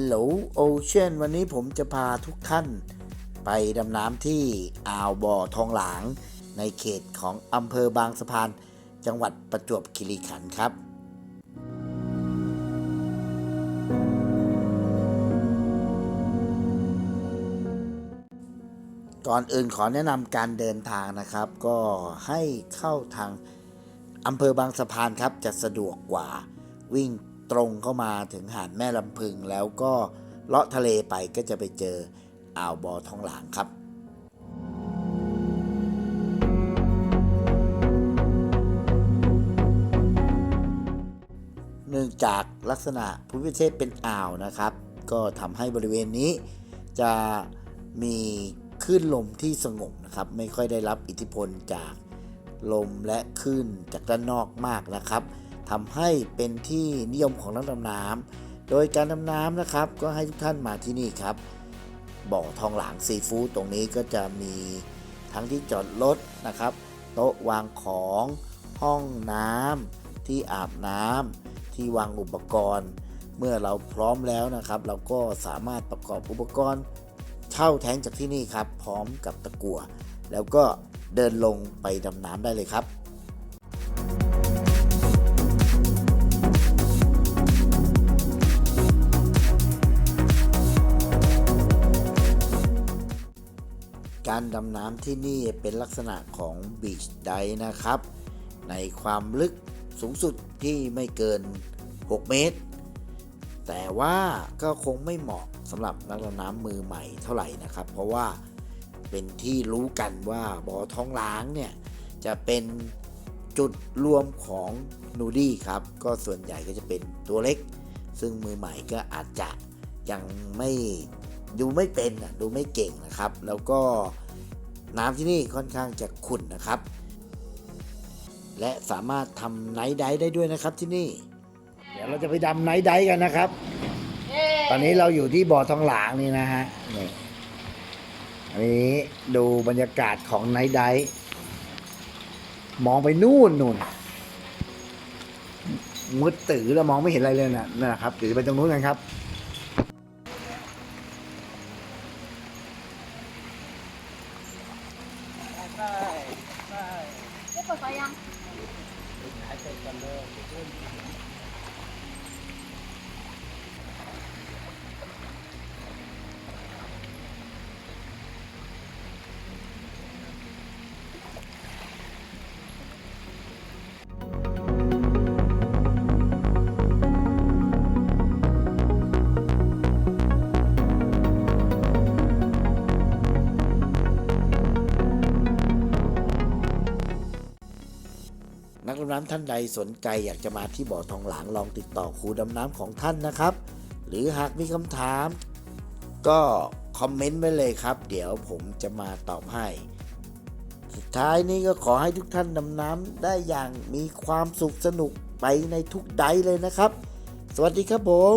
Hello Ocean วันนี้ผมจะพาทุกท่าน ไปดำน้ำที่อ่าวบ่อทองหลาง ในเขตของอำเภอบางสะพาน จังหวัดประจวบคีรีขันธ์ครับ ก่อนอื่นขอแนะนำการเดินทางนะครับ ก็ให้เข้าทางอำเภอบางสะพานครับจะสะดวกกว่าวิ่ง ตรงเข้ามาถึงหาดแม่ลำพึง แล้วก็เลาะทะเลไปก็จะไปเจออ่าวบอทองหลางครับเนื่องจากลักษณะภูมิประเทศเป็นอ่าวนะครับ ก็ทำให้บริเวณนี้จะมีคลื่นลมที่สงบนะครับ ไม่ค่อยได้รับอิทธิพลจากลมและคลื่นจากด้านนอกมากนะครับ ทำให้เป็นที่นิยมของนักดำน้ำโดยการดำน้ำนะครับ ก็ให้ทุกท่านมาที่นี่ครับ บ่อทองหลางซีฟู้ดตรงนี้ก็จะมีทั้งที่จอดรถนะครับ โต๊ะวางของห้องน้ำที่อาบน้ำที่วางอุปกรณ์ เมื่อเราพร้อมแล้วนะครับ เราก็สามารถประกอบอุปกรณ์ เช่าแท้งจากที่นี่ครับ พร้อมกับตะกั่วแล้วก็เดินลงไปดำน้ำได้เลยครับ การดำน้ำที่นี่เป็นลักษณะของบีชไดนะครับ ในความลึกสูงสุดที่ไม่เกิน 6 เมตร แต่ว่าก็คงไม่เหมาะสำหรับนักดำน้ำมือใหม่เท่าไหร่นะครับ เพราะว่าเป็นที่รู้กันว่าบ่อท้องล้างเนี่ยจะเป็นจุดรวมของนูดี้ครับ ก็ส่วนใหญ่ก็จะเป็นตัวเล็ก ซึ่งมือใหม่ก็อาจจะยังไม่ดูไม่เป็นดูไม่เก่งนะครับ แล้วก็ น้ำที่นี่ค่อนข้างจะขุ่นนะครับ และสามารถทำไนท์ไดฟ์ได้ด้วยนะครับที่นี่ เดี๋ยวเราจะไปดำไนท์ไดฟ์กันนะครับ ตอนนี้เราอยู่ที่บ่อทองหลางนี่นะฮะนี่อันนี้ดูบรรยากาศของไนท์ไดฟ์มองไปนู่นนู่นมืดตื่อแล้วมองไม่เห็นอะไรเลยนะนั่นนะครับเดี๋ยวจะไปตรงนู้นกันครับ เปิดไฟยัง ดำน้ำท่านใดสนใจอยากจะมาที่บ่อทองหลางลองติดต่อครูดำน้ำของท่านนะครับ หรือหากมีคำถาม ก็คอมเมนต์ไว้เลยครับ เดี๋ยวผมจะมาตอบให้ สุดท้ายนี้ก็ขอให้ทุกท่านดำน้ำได้อย่างมีความสุขสนุกไปในทุกไดเลยนะครับ สวัสดีครับผม